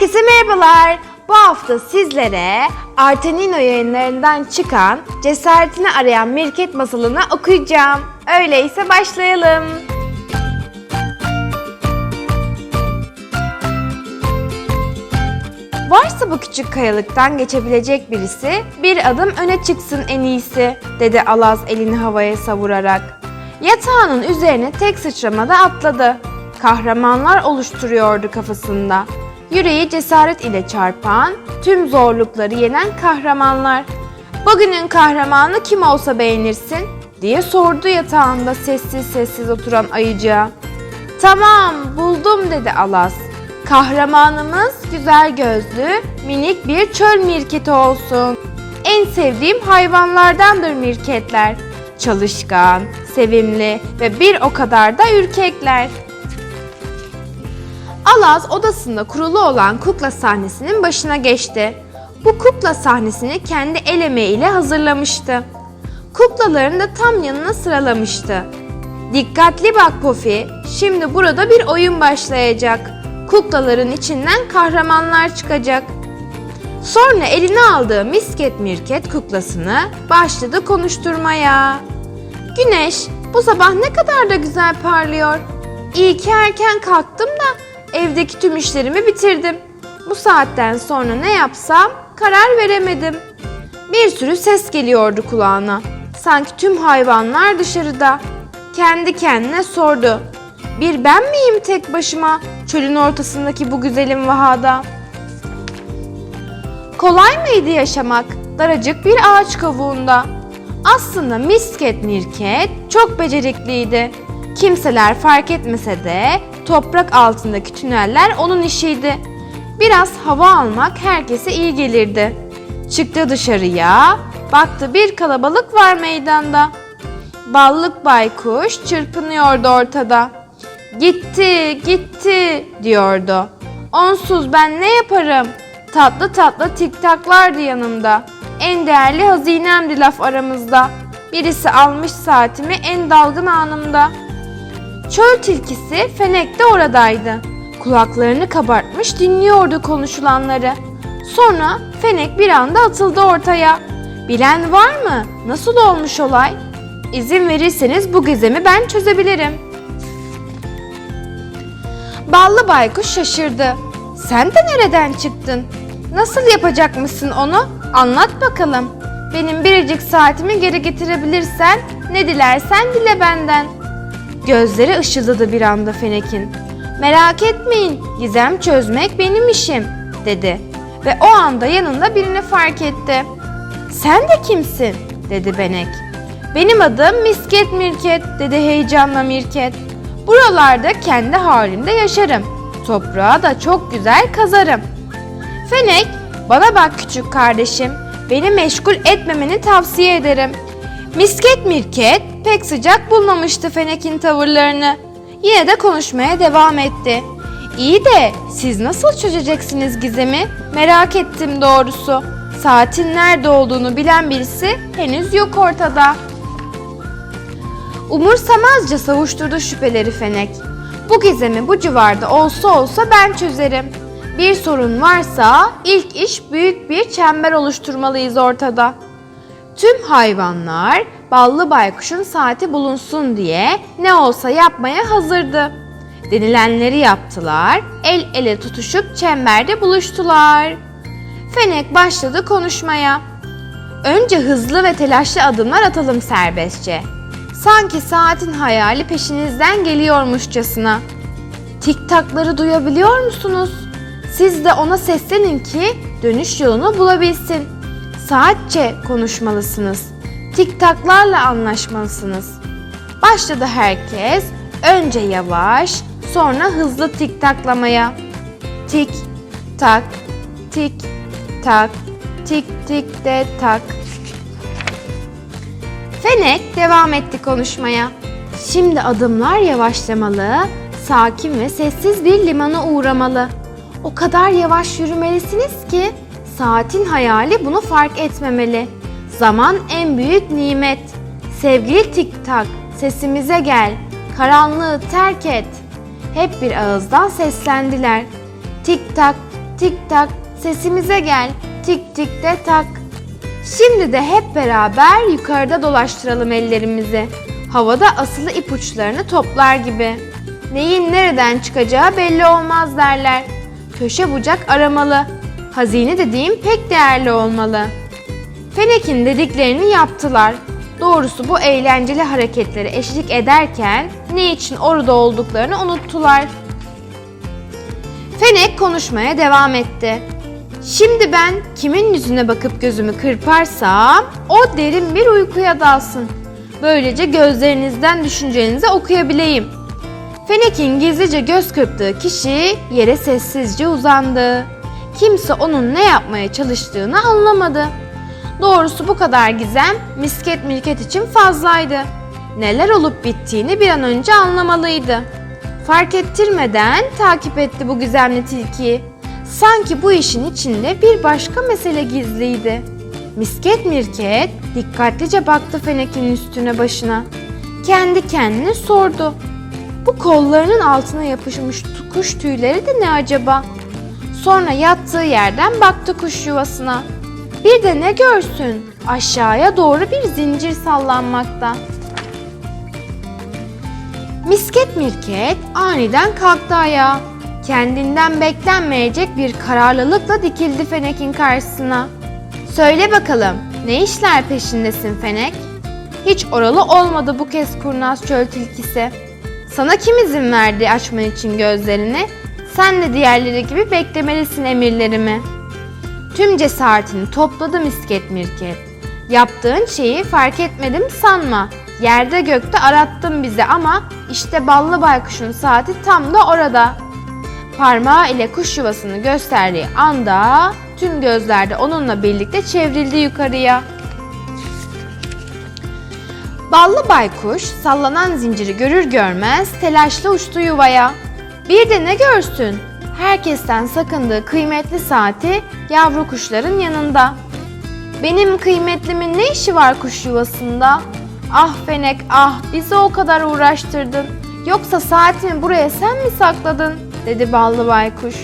Herkese merhabalar. Bu hafta sizlere Artenino yayınlarından çıkan Cesaretini Arayan Mirket masalını okuyacağım. Öyleyse başlayalım. Varsa bu küçük kayalıktan geçebilecek birisi bir adım öne çıksın en iyisi dedi Alaz elini havaya savurarak. Yatağının üzerine tek sıçramada atladı. Kahramanlar oluşturuyordu kafasında. Yüreği cesaret ile çarpan, tüm zorlukları yenen kahramanlar. Bugünün kahramanı kim olsa beğenirsin diye sordu yatağında sessiz sessiz oturan ayıcığa. Tamam buldum dedi Alas. Kahramanımız güzel gözlü, minik bir çöl mirketi olsun. En sevdiğim hayvanlardandır mirketler. Çalışkan, sevimli ve bir o kadar da ürkekler. Alaz odasında kurulu olan kukla sahnesinin başına geçti. Bu kukla sahnesini kendi el emeğiyle hazırlamıştı. Kuklalarını da tam yanına sıralamıştı. Dikkatli bak Pofi, şimdi burada bir oyun başlayacak. Kuklaların içinden kahramanlar çıkacak. Sonra eline aldığı misket mirket kuklasını başladı konuşturmaya. Güneş bu sabah ne kadar da güzel parlıyor. İyi ki erken kalktım da evdeki tüm işlerimi bitirdim. Bu saatten sonra ne yapsam karar veremedim. Bir sürü ses geliyordu kulağına. Sanki tüm hayvanlar dışarıda. Kendi kendine sordu. Bir ben miyim tek başıma çölün ortasındaki bu güzelim vahada? Kolay mıydı yaşamak daracık bir ağaç kavuğunda? Aslında misket mirket çok becerikliydi. Kimseler fark etmese de toprak altındaki tüneller onun işiydi. Biraz hava almak herkese iyi gelirdi. Çıktı dışarıya, baktı bir kalabalık var meydanda. Ballık baykuş çırpınıyordu ortada. Gitti, gitti diyordu. Onsuz ben ne yaparım? Tatlı tatlı tiktaklardı yanımda. En değerli hazinemdi laf aramızda. Birisi almış saatimi en dalgın anımda. Çöl tilkisi Fenek de oradaydı. Kulaklarını kabartmış dinliyordu konuşulanları. Sonra Fenek bir anda atıldı ortaya. Bilen var mı? Nasıl olmuş olay? İzin verirseniz bu gizemi ben çözebilirim. Ballı baykuş şaşırdı. Sen de nereden çıktın? Nasıl yapacakmışsın onu? Anlat bakalım. Benim biricik saatimi geri getirebilirsen ne dilersen dile benden. Gözleri ışıldadı bir anda Fenek'in. Merak etmeyin, gizem çözmek benim işim, dedi. Ve o anda yanında birini fark etti. Sen de kimsin? dedi Benek. Benim adım Misket Mirket, dedi heyecanla Mirket. Buralarda kendi halimde yaşarım. Toprağı da çok güzel kazarım. Fenek, bana bak küçük kardeşim. Beni meşgul etmemeni tavsiye ederim. Misket Mirket pek sıcak bulmamıştı Fenek'in tavırlarını. Yine de konuşmaya devam etti. İyi de siz nasıl çözeceksiniz gizemi? Merak ettim doğrusu. Saatin nerede olduğunu bilen birisi henüz yok ortada. Umursamazca savuşturdu şüpheleri Fenek. Bu gizemi bu civarda olsa olsa ben çözerim. Bir sorun varsa ilk iş büyük bir çember oluşturmalıyız ortada. Tüm hayvanlar ballı baykuşun saati bulunsun diye ne olsa yapmaya hazırdı. Denilenleri yaptılar, el ele tutuşup çemberde buluştular. Fenek başladı konuşmaya. Önce hızlı ve telaşlı adımlar atalım serbestçe. Sanki saatin hayali peşinizden geliyormuşçasına. Tik takları duyabiliyor musunuz? Siz de ona seslenin ki dönüş yolunu bulabilsin. Saatçe konuşmalısınız. Tik taklarla anlaşmalısınız. Başladı herkes önce yavaş sonra hızlı tik taklamaya. Tik tak tik tak tik tik de tak. Fenek devam etti konuşmaya. Şimdi adımlar yavaşlamalı, sakin ve sessiz bir limana uğramalı. O kadar yavaş yürümelisiniz ki saatin hayali bunu fark etmemeli. Zaman en büyük nimet. Sevgili tik tak, sesimize gel. Karanlığı terk et. Hep bir ağızdan seslendiler. Tik tak, tik tak sesimize gel tik tik de tak. Şimdi de hep beraber yukarıda dolaştıralım ellerimizi. Havada asılı ipuçlarını toplar gibi. Neyin nereden çıkacağı belli olmaz derler. Köşe bucak aramalı. Hazine dediğim pek değerli olmalı. Fenek'in dediklerini yaptılar. Doğrusu bu eğlenceli hareketlere eşlik ederken ne için orada olduklarını unuttular. Fenek konuşmaya devam etti. Şimdi ben kimin yüzüne bakıp gözümü kırparsam o derin bir uykuya dalsın. Böylece gözlerinizden düşüncenizi okuyabileyim. Fenek'in gizlice göz kırptığı kişi yere sessizce uzandı. Kimse onun ne yapmaya çalıştığını anlamadı. Doğrusu bu kadar gizem misket milket için fazlaydı. Neler olup bittiğini bir an önce anlamalıydı. Fark ettirmeden takip etti bu gizemli tilkiyi. Sanki bu işin içinde bir başka mesele gizliydi. Misket mirket dikkatlice baktı fenekin üstüne başına. Kendi kendine sordu. Bu kollarının altına yapışmış kuş tüyleri de ne acaba? Sonra yattığı yerden baktı kuş yuvasına. Bir de ne görsün? Aşağıya doğru bir zincir sallanmakta. Misket Mirket aniden kalktı ayağa. Kendinden beklenmeyecek bir kararlılıkla dikildi Fenek'in karşısına. Söyle bakalım, ne işler peşindesin Fenek? Hiç oralı olmadı bu kez kurnaz çöl tilkisi. Sana kim izin verdi açman için gözlerini? Sen de diğerleri gibi beklemelisin emirlerimi. Tüm cesaretini topladı misket mirket. Yaptığın şeyi fark etmedim sanma. Yerde gökte arattın bizi ama işte ballı baykuşun saati tam da orada. Parmağı ile kuş yuvasını gösterdiği anda tüm gözler de onunla birlikte çevrildi yukarıya. Ballı baykuş sallanan zinciri görür görmez telaşla uçtu yuvaya. Bir de ne görsün? Herkesten sakındığı kıymetli saati yavru kuşların yanında. Benim kıymetlimin ne işi var kuş yuvasında? Ah Fenek ah bizi o kadar uğraştırdın. Yoksa saatimi buraya sen mi sakladın? dedi ballı baykuş.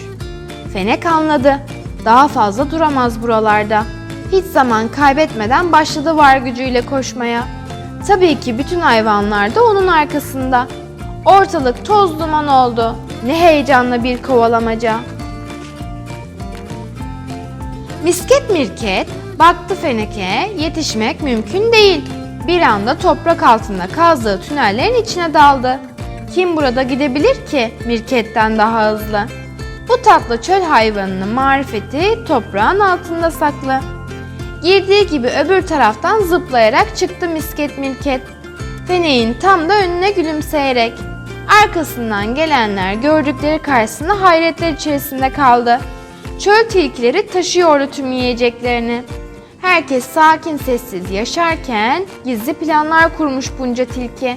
Fenek anladı. Daha fazla duramaz buralarda. Hiç zaman kaybetmeden başladı var gücüyle koşmaya. Tabii ki bütün hayvanlar da onun arkasında. Ortalık toz duman oldu. Ne heyecanla bir kovalamaca. Misket mirket baktı Fenek'e yetişmek mümkün değil. Bir anda toprak altında kazdığı tünellerin içine daldı. Kim burada gidebilir ki mirketten daha hızlı? Bu tatlı çöl hayvanının marifeti toprağın altında saklı. Girdiği gibi öbür taraftan zıplayarak çıktı misket mirket. Fenek'in tam da önüne gülümseyerek. Arkasından gelenler gördükleri karşısında hayretler içerisinde kaldı. Çöl tilkileri taşıyordu tüm yiyeceklerini. Herkes sakin sessiz yaşarken gizli planlar kurmuş bunca tilki.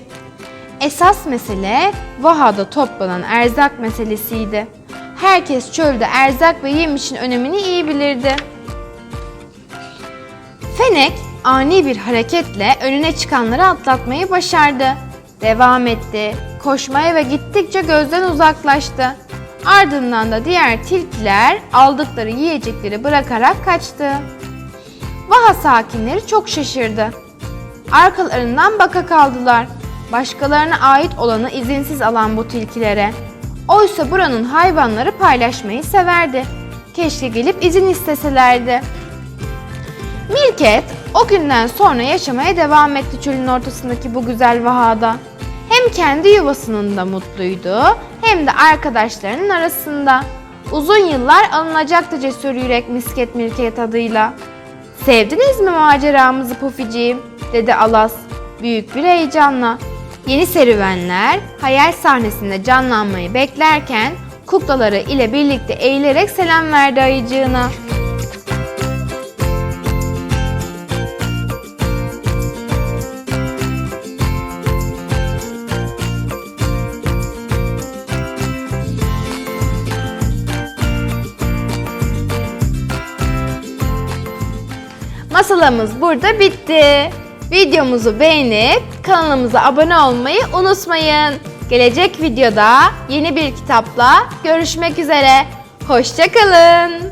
Esas mesele Vaha'da toplanan erzak meselesiydi. Herkes çölde erzak ve yem için önemini iyi bilirdi. Fenek ani bir hareketle önüne çıkanları atlatmayı başardı. Devam etti, koşmaya ve gittikçe gözden uzaklaştı. Ardından da diğer tilkiler aldıkları yiyecekleri bırakarak kaçtı. Vaha sakinleri çok şaşırdı. Arkalarından baka kaldılar. Başkalarına ait olanı izinsiz alan bu tilkilere. Oysa buranın hayvanları paylaşmayı severdi. Keşke gelip izin isteselerdi. Mirket o günden sonra yaşamaya devam etti çölün ortasındaki bu güzel vahada. Hem kendi yuvasının da mutluydu hem de arkadaşlarının arasında. Uzun yıllar alınacaktı cesur yürek misket mirket adıyla. Sevdiniz mi maceramızı Puficiğim? dedi Alas büyük bir heyecanla. Yeni serüvenler hayal sahnesinde canlanmayı beklerken kuklaları ile birlikte eğilerek selam verdi ayıcığına. Masalımız burada bitti. Videomuzu beğenip kanalımıza abone olmayı unutmayın. Gelecek videoda yeni bir kitapla görüşmek üzere. Hoşçakalın.